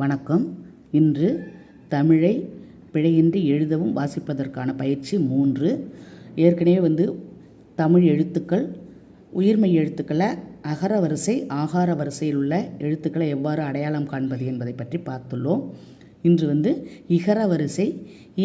வணக்கம். இன்று தமிழை பிழையின்றி எழுதவும் வாசிப்பதற்கான பயிற்சி மூன்று. ஏற்கனவே வந்து தமிழ் எழுத்துக்கள் உயிர்மெய் எழுத்துக்களை அகர வரிசை ஆகார வரிசையில் உள்ள எழுத்துக்களை எவ்வாறு அடையாளம் காண்பது என்பதை பற்றி பார்த்துள்ளோம். இன்று வந்து இகர வரிசை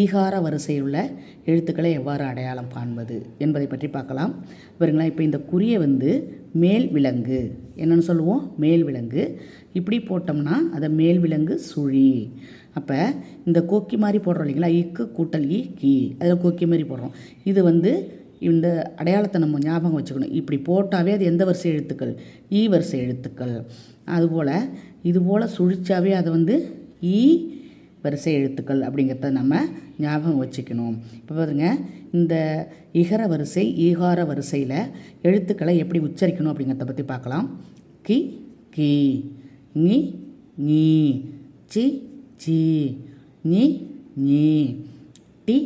ஈகார வரிசையில் உள்ள எழுத்துக்களை எவ்வாறு அடையாளம் காண்பது என்பதை பற்றி பார்க்கலாம். பாருங்களா இப்போ இந்த குறியை வந்து மேல் விலங்கு. என்னென்னு சொல்லுவோம்? மேல் விலங்கு. இப்படி போட்டோம்னா அதை மேல் விலங்கு சுழி. அப்போ இந்த கொக்கி மாதிரி போடுறோம் இல்லைங்களா? இக்கு கூட்டல் இ கி. அதில் கொக்கி மாதிரி போடுறோம். இது வந்து இந்த அடையாளத்தை நம்ம ஞாபகம் வச்சுக்கணும். இப்படி போட்டாவே அது எந்த வரிசை எழுத்துக்கள்? ஈ வரிசை எழுத்துக்கள். அதுபோல் இதுபோல் சுழிச்சாவே அதை வந்து ஈ வரிசை எழுத்துக்கள் அப்படிங்கிறத நம்ம ஞாபகம் வச்சுக்கணும். இப்போ பாருங்க இந்த இகர வரிசை ஈகார வரிசையில் எழுத்துக்களை எப்படி உச்சரிக்கணும் அப்படிங்கிறத பற்றி பார்க்கலாம். கி கி ngி நீ சி சி நீ நீ டி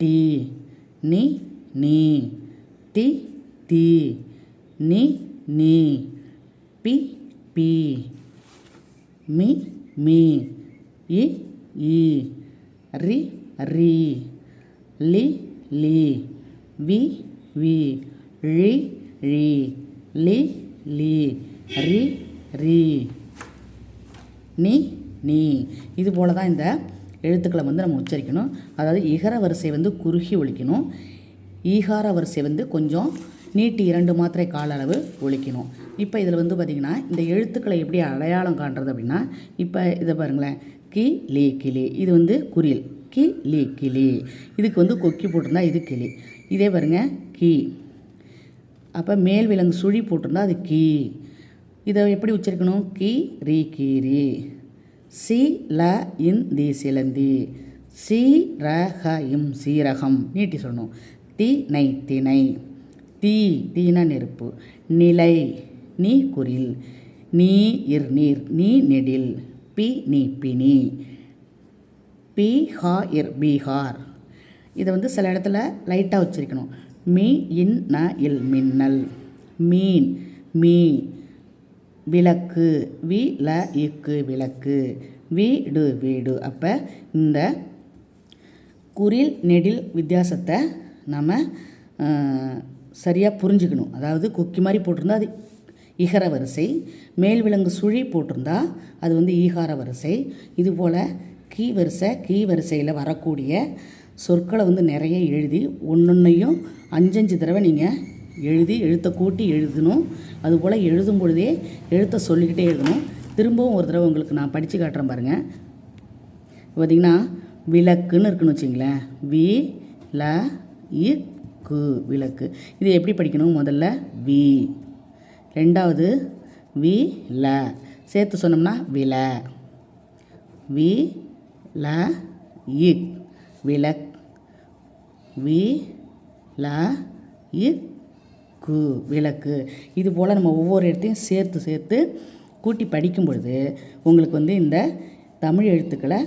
டி நி நீ தி தி நி நீ பி பி மி மீ இ இ ரி ரி லி லி வி வி ழி ழி லி லி ரி ரி. நீ நீ. இது போல தான் இந்த எழுத்துக்களை வந்து நம்ம உச்சரிக்கணும். அதாவது இகர வரிசை வந்து குறுகி ஒழிக்கணும். ஈகார வரிசை வந்து கொஞ்சம் நீட்டி இரண்டு மாத்திரை கால அளவு ஒழிக்கணும். இப்போ இதில் வந்து பார்த்திங்கன்னா இந்த எழுத்துக்களை எப்படி அடையாளம் காண்றது அப்படின்னா இப்போ இதை பாருங்களேன். கி லி கிளி இது வந்து குரில். கி லி கிளி இதுக்கு வந்து கொக்கி போட்டிருந்தா இது கிளி. இதே பாருங்க கி. அப்போ மேல் விலங்கு சுழி போட்டிருந்தா அது கீ. இதை எப்படி உச்சரிக்கணும்? கி ரீ கீரி சி ல இன் தி சிலந்தி சி ர ஹ இம் சீரகம். நீட்டி சொல்லணும். தி நை திணை. தீ தீன நெருப்பு. நிலை நீ குரில். நீ இர் நீர். நீ நெடில். பி நீ பினி. பி இர் பீகார் இதை வந்து சில இடத்துல லைட்டாக வச்சுருக்கணும். மீ இன் ந இல் மின்னல். மீன் மீ விளக்கு. வி ல இக்கு விளக்கு. வீடு வீடு. அப்போ இந்த குரில் நெடில் வித்தியாசத்தை நம்ம சரியாக புரிஞ்சுக்கணும். அதாவது கொக்கி மாதிரி போட்டிருந்தா அது இகர வரிசை மேல் விலங்கு சுழி போட்டிருந்தா அது வந்து ஈகார வரிசை. இதுபோல் கீ வரிசை கீ வரிசையில் வரக்கூடிய சொற்களை வந்து நிறைய எழுதி ஒன்றொன்றையும் அஞ்சஞ்சு தடவை நீங்கள் எழுதி எழுத்தை கூட்டி எழுதணும். அதுபோல் எழுதும் பொழுதே எழுத்தை சொல்லிக்கிட்டே எழுதணும். திரும்பவும் ஒரு தடவை உங்களுக்கு நான் படித்து காட்டுறேன் பாருங்கள் பார்த்திங்கன்னா விளக்குன்னு இருக்குன்னு வச்சிங்களேன். வி ல இ கு விளக்கு. இது எப்படி படிக்கணும்? முதல்ல வி. ரெண்டாவது வி ல சேர்த்து சொன்னோம்னா வில. வி ல இக் விளக் வி ல இக் கு விளக்கு இது போல் நம்ம ஒவ்வொரு இடத்தையும் சேர்த்து சேர்த்து கூட்டி படிக்கும் பொழுது உங்களுக்கு வந்து இந்த தமிழ் எழுத்துக்களை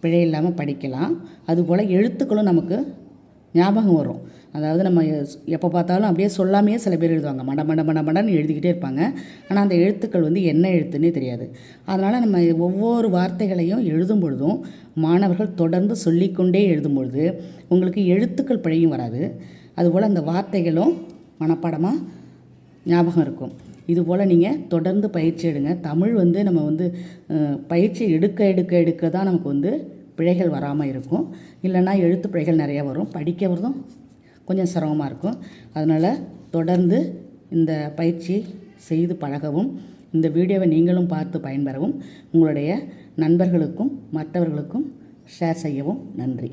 பிழை இல்லாமல் படிக்கலாம். அதுபோல் எழுத்துக்களும் நமக்கு ஞாபகம் வரும். அதாவது நம்ம எப்போ பார்த்தாலும் அப்படியே சொல்லாமையே சில பேர் எழுதுவாங்க. மட மட மட மடன்னு எழுதிக்கிட்டே இருப்பாங்க. ஆனால் அந்த எழுத்துக்கள் வந்து என்ன எழுத்துன்னே தெரியாது. அதனால் நம்ம ஒவ்வொரு வார்த்தைகளையும் எழுதும் பொழுதும் மாணவர்கள் தொடர்ந்து சொல்லிக்கொண்டே எழுதும் பொழுது உங்களுக்கு எழுத்துக்கள் பிழையும் வராது. அதுபோல் அந்த வார்த்தைகளும் மனப்பாடமாக ஞாபகம் இருக்கும். இதுபோல் நீங்கள் தொடர்ந்து பயிற்சி எடுங்க. தமிழ் வந்து நம்ம வந்து பயிற்சி எடுக்க எடுக்க எடுக்க தான் நமக்கு வந்து பிழைகள் வராமல் இருக்கும். இல்லைன்னா எழுத்து பிழைகள் நிறையா வரும். படிக்கிறதும் கொஞ்சம் சிரமமாக இருக்கும். அதனால் தொடர்ந்து இந்த பயிற்சி செய்து பழகவும் இந்த வீடியோவை நீங்களும் பார்த்து பயன்பெறவும் உங்களுடைய நண்பர்களுக்கும் மற்றவர்களுக்கும் ஷேர் செய்யவும் நன்றி.